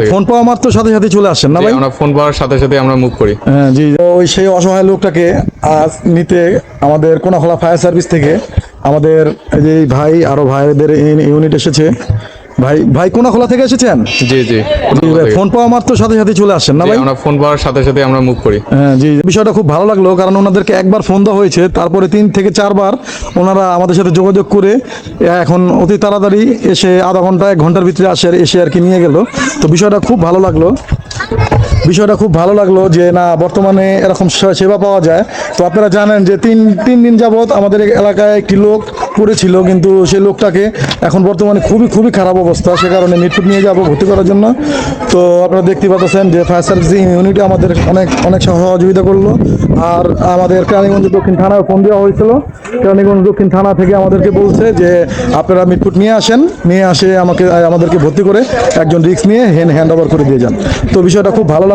ভাই। ফোন পাওয়া মাত্র সাথে সাথে চলে আসেন না ভাই? আমরা ফোন পাওয়ার সাথে সাথে আমরা মুভ করি। হ্যাঁ জি ওই সেই অসহায় লোকটাকে আজ নিতে আমাদের কোনাখলা ফায়ার সার্ভিস থেকে আমাদের এই যে ভাই আরও ভাইদের ইউনিট এসেছে। ভাই ভাই কোনাখোলা থেকে এসেছেন? জি জি ফোন পাওয়া মাত্র সাথে সাথে চলে আসেন না ভাই? আমরা ফোন পাওয়ার সাথে সাথে আমরা মুভ করি। হ্যাঁ জি বিষয়টা খুব ভালো লাগল কারণ ওনাদেরকে একবার ফোন দেওয়া হয়েছে তারপরে তিন থেকে চারবার ওনারা আমাদের সাথে যোগাযোগ করে এখন অতি তাড়াতাড়ি এসে আধা ঘণ্টা এক ঘণ্টার ভিতরে আসে এসে আর কি নিয়ে গেল। তো বিষয়টা খুব ভালো লাগল। বিষয়টা খুব ভালো লাগল যে না বর্তমানে এরকম সেবা পাওয়া যায়। তো আপনারা জানেন যে তিন তিন দিন যাবৎ আমাদের এলাকায় একটি লোক পড়েছিল কিন্তু সেই লোকটাকে এখন বর্তমানে খুবই খুবই খারাপ অবস্থা। সে কারণে মিটফুট নিয়ে যাব ভর্তি করার জন্য। তো আপনারা দেখতে পাচ্ছেন যে ফায়ার সার্ভিস ইউনিটি আমাদের অনেক অনেক সহযোগিতা করল। আর আমাদের কেরানীগঞ্জ দক্ষিণ থানায় ফোন দেওয়া হয়েছিল। কেরানীগঞ্জ দক্ষিণ থানা থেকে আমাদেরকে বলছে যে, আপনারা মিটফুট নিয়ে আসেন। নিয়ে আসে আমাকে, আমাদেরকে ভর্তি করে একজন রিক্স নিয়ে হ্যান্ড হ্যান্ড ওভার করে দিয়ে যান। তো বিষয়টা খুব ভালো লাগে